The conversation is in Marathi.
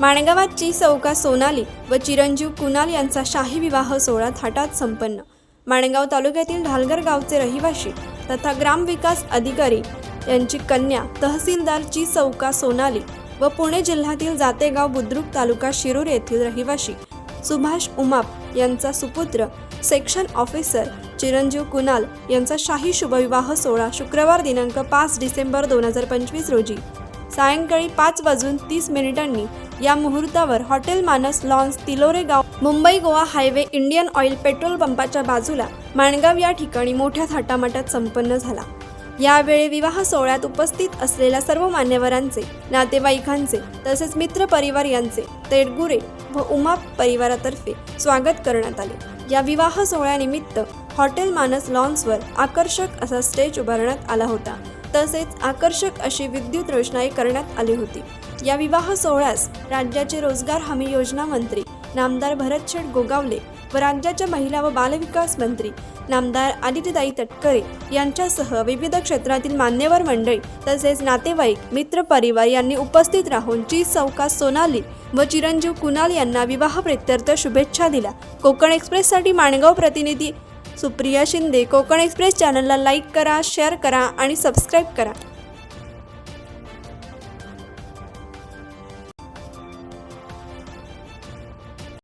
माणगावातची चौका सोनाली व चिरंजीव कुणाल यांचा शाही विवाह सोहळा थाटात संपन्न. माणगाव तालुक्यातील ढालगर गावचे रहिवाशी तथा ग्रामविकास अधिकारी यांची कन्या तहसीलदार ची चौका सोनाली व पुणे जिल्ह्यातील जातेगाव बुद्रुक तालुका शिरूर येथील रहिवाशी सुभाष उमाप यांचा सुपुत्र सेक्शन ऑफिसर चिरंजीव कुणाल यांचा शाही शुभविवाह सोहळा शुक्रवार दिनांक पाच डिसेंबर दोन हजार पंचवीस रोजी सायंकाळी पाच वाजून तीस मिनिटांनी या मुहूर्तावर हॉटेल मानस लॉन्स तिलोरे गाव Mumbai Goa highway Indian oil petrol पंपाच्या बाजूला माणगाव या ठिकाणी मोठ्या थाटामाटात संपन्न झाला. यावेळी विवाह सोहळ्यात उपस्थित असलेल्या सर्व मान्यवरांचे नातेवाईकांचे तसेच मित्र परिवार यांचे तेडगुरे व उमा परिवारातर्फे स्वागत करण्यात आले. या विवाह सोहळ्यानिमित्त हॉटेल मानस लॉन्सवर आकर्षक असा स्टेज उभारण्यात आला होता. तसेच आकर्षक अशी विद्युत रोषणाई करण्यात आली होती. या विवाह सोहळ्यास राज्याचे रोजगार हमी योजना मंत्री नामदार भरत शेठ गोगावले व राज्याच्या महिला व बालविकास मंत्री नामदार आदित्यताई तटकरे यांच्यासह विविध क्षेत्रातील मान्यवर मंडळी तसेच नातेवाईक मित्र परिवार यांनी उपस्थित राहून चीज चौका सोनाली व चिरंजीव कुणाल यांना विवाह प्रित्यर्थ शुभेच्छा दिल्या. कोकण एक्सप्रेससाठी माणगाव प्रतिनिधी सुप्रिया शिंदे कोकण एक्सप्रेस चॅनलला लाईक करा शेअर करा आणि सबस्क्राईब करा.